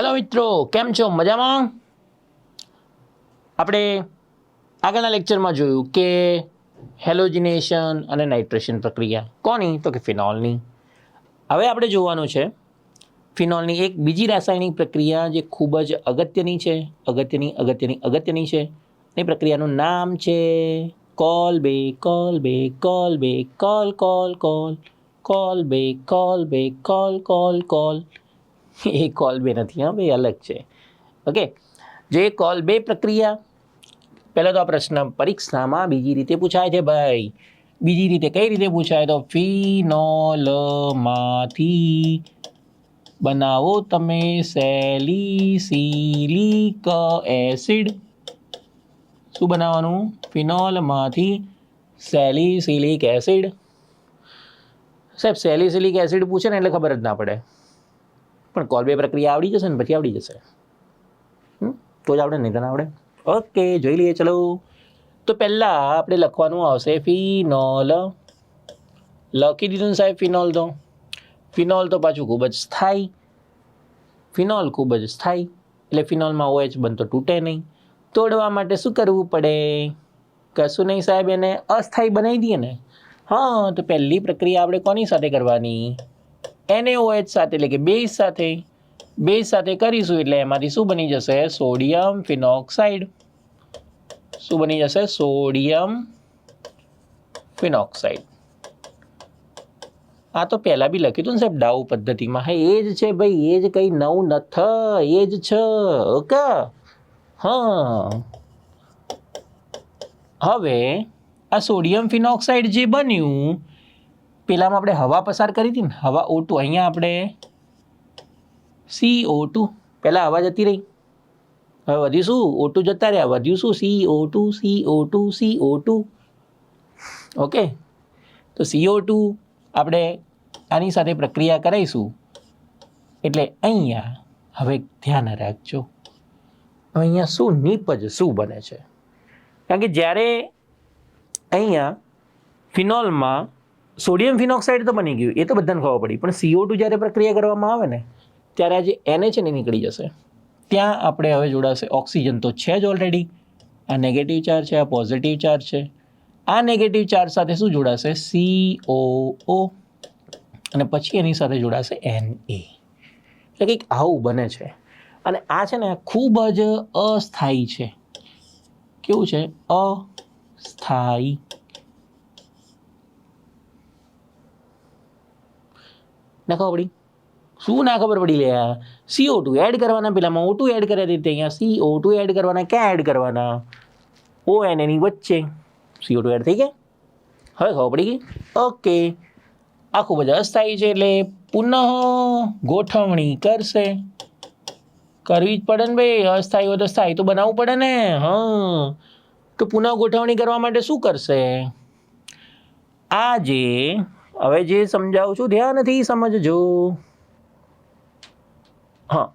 Hello મિત્રો, કેમ છો? મજામાં? આપણે આગળના લેક્ચરમાં જોયું કે હેલોજિનેશન અને નાઇટ્રેશન પ્રક્રિયા. કોની? તો કે ફિનોલની. હવે આપણે જોવાનું છે, ફિનોલની એક બીજી રાસાયણિક પ્રક્રિયા જે ખૂબ જ અગત્યની છે, અગત્યની અગત્યની અગત્યની છે. એ પ્રક્રિયાનું નામ છે કોલ બે કોલ બે કોલ બે કોલ કોલ કોલ કોલ બે કોલ બે કોલ કોલ કોલ એ કોલ બે નથી, હા ભાઈ અલગ છે. ઓકે જે કોલ બે પ્રક્રિયા, પહેલાં તો આ પ્રશ્ન પરીક્ષામાં બીજી રીતે પૂછાય છે ભાઈ. બીજી રીતે કઈ રીતે પૂછાય? તો ફિનોલમાંથી બનાવો તમે સેલિસિલિક એસિડ. શું બનાવવાનું? ફિનોલમાંથી સેલિસિલિક એસિડ. સાહેબ, સેલિસિલિક એસિડ પૂછે ને એટલે ખબર જ ના પડે. પણ કોલબે પ્રક્રિયા આવડી જશે ને પછી આવડી જશે? તો જ આવડે નહીં તને આવડે? ઓકે જોઈ લઈએ, ચલો. તો પહેલાં આપણે લખવાનું આવશે ફિનોલ. લખી દીધું ને સાહેબ ફિનોલ તો. ફિનોલ તો પાછું ખૂબ જ સ્થાયી. ફિનોલ ખૂબ જ સ્થાયી. એટલે ફિનોલમાં ઓએચ બનતો તૂટે નહીં. તોડવા માટે શું કરવું પડે? કશું નહીં સાહેબ, એને અસ્થાયી બનાવી દઈએ ને. હા, તો પહેલી પ્રક્રિયા આપણે કોની સાથે કરવાની? NaOH સાથે, એટલે કે બેઝ સાથે બેઝ સાથે કરીશું એટલે એમાંથી શું બની જશે? સોડિયમ ફિનોક્સાઇડ શું બની જશે? સોડિયમ ફિનોક્સાઇડ આ તો પહેલાં બી લખ્યું હતું ને સાહેબ, ડાઉ પદ્ધતિમાં. હા, એ જ છે ભાઈ, એ જ કંઈ નવું નથ એ જ છે. ઓકે? હા. હવે આ સોડિયમ ફિનોક્સાઇડ જે બન્યું પેલામાં આપણે હવા પસાર કરી હતી ને, હવા ઓ ટુ અહીંયા આપણે સી ઓ ટુ પહેલાં હવા જતી રહી. હવે વધ્યું શું? ઓ ટુ જતા રહ્યા. વધ્યું શું? C O two C O two C O two okay તો સીઓ ટુ આપણે આની સાથે પ્રક્રિયા કરાવીશું એટલે અહીંયા હવે ધ્યાન રાખજો. અહીંયા શું નીપજ શું બને છે? કારણ કે જ્યારે અહીંયા ફિનોલમાં સોડિયમ ફિનોક્સાઇડ તો બની ગયું, એ તો બધાને ખબર પડી. પણ સીઓ ટુ જ્યારે પ્રક્રિયા કરવામાં આવે ને, ત્યારે આ જે એને છે ને નીકળી જશે. ત્યાં આપણે હવે જોડાશે ઓક્સિજન. તો છે જ ઓલરેડી આ નેગેટિવ ચાર્જ છે, આ પોઝિટિવ ચાર્જ છે. આ નેગેટિવ ચાર્જ સાથે શું જોડાશે? સી ઓ અને પછી એની સાથે જોડાશે એન એ એટલે કંઈક આવું બને છે. અને આ છે ને ખૂબ જ અસ્થાયી છે. કેવું છે? અસ્થાયી ના પડી? શું ના ખબર પડી લે? સીઓ ટુ એડ કરવાના પેલામાં ઓ ટુ એડ કર્યા હતી અહીંયા. સીઓ ટુ એડ કરવાના, ક્યાં એડ કરવાના? ઓ એન એની વચ્ચે. સીઓ ટુ એડ થઈ ગયા? હવે ખબર પડી ગઈ? ઓકે આ ખૂબ જ અસ્થાયી છે એટલે પુનઃ ગોઠવણી કરશે. કરવી જ પડે ને ભાઈ. અસ્થાયી હોય તો સ્થાયી તો બનાવવું પડે ને. હા. તો પુનઃ ગોઠવણી કરવા માટે શું કરશે? આ જે હવે જે સમજાવું છું ધ્યાનથી સમજજો. હા.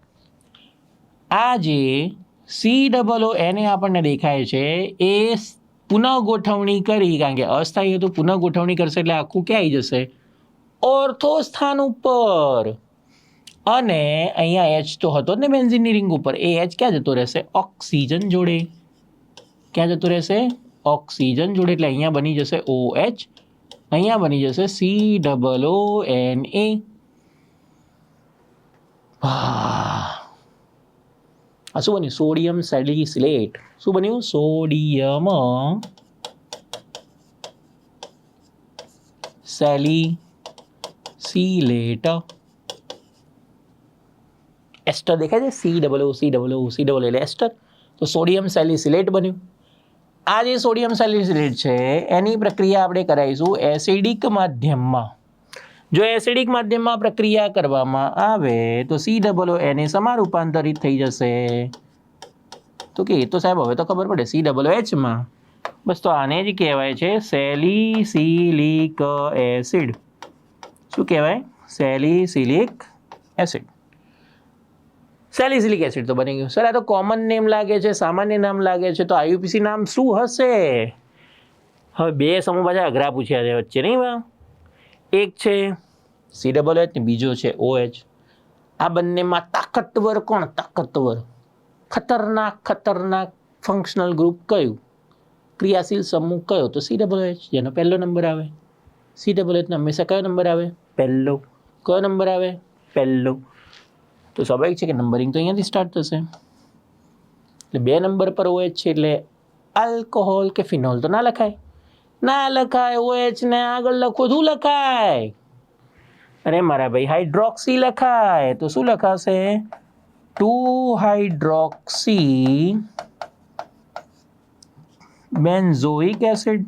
આ જે સી ડબલ ઓ એને આપણને દેખાય છે, એ પુનઃ ગોઠવણી કરી, કારણ કે અસ્થાયી હતું પુનઃ ગોઠવણી કરશે એટલે આખું ક્યાં આવી જશે? ઓર્થો સ્થાન ઉપર. અને અહીંયા એચ તો હતો ને બેન્ઝિનની રિંગ ઉપર. એ એચ ક્યાં જતો રહેશે? ઓક્સિજન જોડે. ક્યાં જતો રહેશે? ઓક્સિજન જોડે. એટલે અહીંયા બની જશે ઓ એચ અહીંયા બની જશે C double O N A આ શું બન્યું સોડિયમ સેલિસિલેટ શું બન્યું સોડિયમ સેલિસિલેટ એસ્ટર દેખાય છે C double O C double O C double એટલે એસ્ટર તો સોડિયમ સેલિસિલેટ બન્યું આ જે સોડિયમ સેલિસિલેટ છે, એની પ્રક્રિયા આપણે કરાવીશું એસિડિક માધ્યમમાં. જો એસિડિક માધ્યમમાં પ્રક્રિયા કરવામાં આવે, તો સી ડબલ ઓ એને સમા રૂપાંતરિત થઈ જશે. તો કે તો સાહેબ, હવે તો ખબર પડે સી ડબલ એચમાં બસ તો આને જ કહેવાય છે સેલિસિલિક એસિડ શું કહેવાય? સેલિસિલિક એસિડ સેલિસિલિક એસિડ તો બની ગયું. સર આ તો કોમન નેમ લાગે છે સામાન્ય નામ લાગે છે તો આયુપીસી નામ શું હશે? હવે બે સમૂહ પાછા અઘરા પૂછ્યા છે વચ્ચે નહીં વા એક છે સી ડબલ એચ ને બીજો છે ઓ એચ આ બંનેમાં તાકતવર કોણ? તાકતવર. ખતરનાક ખતરનાક ફંક્શનલ ગ્રુપ કયું? ક્રિયાશીલ સમૂહ કયો? તો સી ડબલ એચ જેનો પહેલો નંબર આવે. સી ડબલ એચનો હંમેશા કયો નંબર આવે? પહેલો. કયો નંબર આવે? પહેલો. તો સ્વાભાવિક છે કે નંબરિંગ તો અહીંયાથી સ્ટાર્ટ થશે. એટલે બે નંબર પર OH છે એટલે આલ્કોહોલ કે ફિનોલ તો ના લખાય. ના લખાય OH ને આગળ લખો, શું લખાય? અરે મારા ભાઈ હાઇડ્રોક્સી લખાય. તો શું લખાશે? Two hydroxy benzoic acid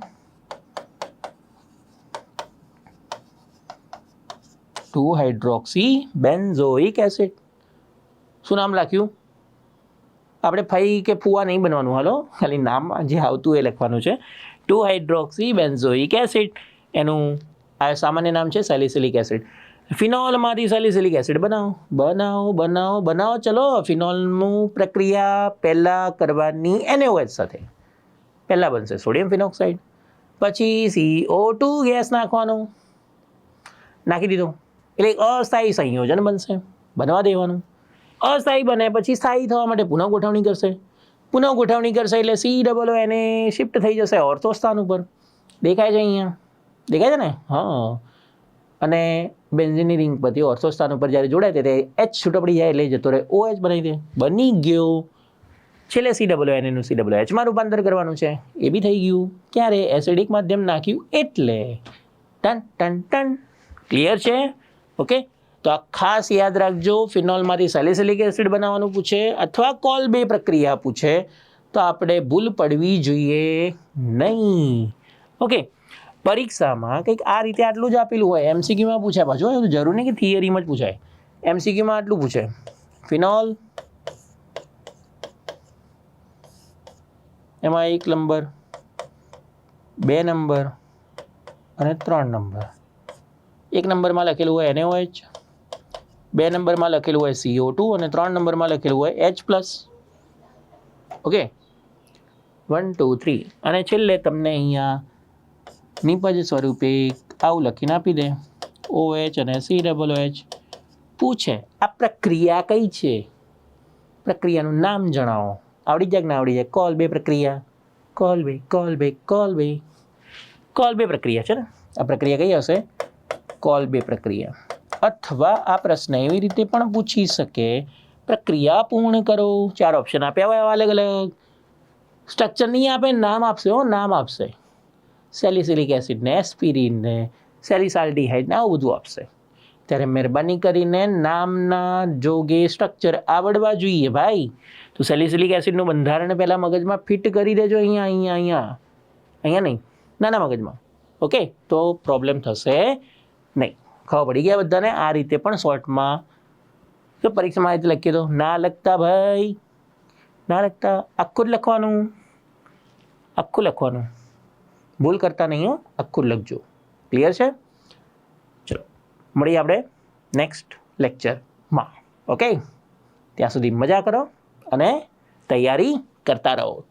two hydroxy benzoic acid શું નામ લખ્યું? આપણે ફઈ કે ફુવા નહીં બનવાનું, હાલો? ખાલી નામ જે આવતું એ લખવાનું છે. Two hydroxy benzoic acid. એનું આ સામાન્ય નામ છે સેલિસિલિક એસિડ. ફિનોલમાંથી સેલિસિલિક એસિડ બનાવો. બનાવો બનાવો બનાવો. ચલો, ફિનોલનું પ્રક્રિયા પહેલાં કરવાની NaOH સાથે. પહેલાં બનશે સોડિયમ ફિનોક્સાઇડ. પછી સીઓ ટુ ગેસ નાખવાનું. નાખી દીધો. એટલે અસ્થાયી સંયોજન બનશે. બનવા દેવાનું. અસ્થાયી બને, પછી સ્થાયી થવા માટે પુનઃ ગોઠવણી કરશે. પુનઃ ગોઠવણી કરશે એટલે સી ડબલ એને શિફ્ટ થઈ જશે ઓર્થો સ્થાન ઉપર. દેખાય છે અહીંયા? દેખાય છે ને? હા. અને બેન્ઝિનની રિંગ પરથી ઓર્થો સ્થાન ઉપર જ્યારે જોડાય ત્યારે એચ છૂટો પડી જાય એટલે જતો રહે. ઓ એચ બનાવી દે. બની ગયો. છેલ્લે સી ડબલ એન એનું સી ડબલ એચમાં રૂપાંતર કરવાનું છે. એ બી થઈ ગયું. ક્યારે? એસિડિક માધ્યમ નાખ્યું એટલે. ટન ટન ટન. ક્લિયર છે? ઓકે તો આ ખાસ યાદ રાખજો, ફિનોલમાંથી સેલિસિલિક એસિડ બનાવવાનું પૂછે અથવા કોલ બે પ્રક્રિયા પૂછે, તો આપણે ભૂલ પડવી જોઈએ નહીં. ઓકે પરીક્ષામાં કંઈક આ રીતે આટલું જ આપેલું હોય, એમસીક્યુમાં પૂછાય. પાછું એવું જરૂર નહીં કે થિયરીમાં જ પૂછાય. એમસીક્યુમાં આટલું પૂછે. ફિનોલ. એમાં એક નંબર, બે નંબર અને ત્રણ નંબર. એક નંબરમાં લખેલું હોય NaOH બે નંબરમાં લખેલું હોય સીઓ ટુ અને ત્રણ નંબરમાં લખેલું હોય H plus okay one two three અને છેલ્લે તમને અહીંયા નિપજ સ્વરૂપે આવું લખીને આપી દે. ઓ એચ અને સી ડબલ એચ પૂછે, આ પ્રક્રિયા કઈ છે? પ્રક્રિયાનું નામ જણાવો. આવડી જાય ના આવડી જાય? કોલ બે પ્રક્રિયા. કોલ બે કોલ બે કોલ બે. કોલ બે પ્રક્રિયા છે ને? આ પ્રક્રિયા કઈ હશે? કોલ બે પ્રક્રિયા. અથવા આ પ્રશ્ન એવી રીતે પણ પૂછી શકે. પ્રક્રિયા પૂર્ણ કરો. ચાર ઓપ્શન આપ્યા હોય અલગ અલગ. સ્ટ્રક્ચર નહીં આપે, નામ આપશે હો, નામ આપશે. સેલિસિલિક એસિડ ને એસ્પિરિન ને સેલિસાલ્ડિહાઇડ ને આવું બધું આપશે. ત્યારે મહેરબાની કરીને નામના જોગે સ્ટ્રક્ચર આવડવા જોઈએ ભાઈ. તો સેલિસિલિક એસિડનું બંધારણ પહેલાં મગજમાં ફિટ કરી દેજો અહીંયા અહીંયા અહીંયા. અહીંયા નહીં, નાના મગજમાં. ઓકે તો પ્રોબ્લેમ થશે નહીં. ખબર પડી ગયા બધાને? આ રીતે પણ શોર્ટમાં તો પરીક્ષામાં આ રીતે લખીએ તો, ના લખતા ભાઈ, ના લખતા. આખું જ લખવાનું. આખું લખવાનું. ભૂલ કરતા નહીં હો, આખું લખજો. ક્લિયર છે? ચલો, મળીએ આપણે નેક્સ્ટ લેક્ચરમાં ઓકે ત્યાં સુધી મજા કરો અને તૈયારી કરતા રહો.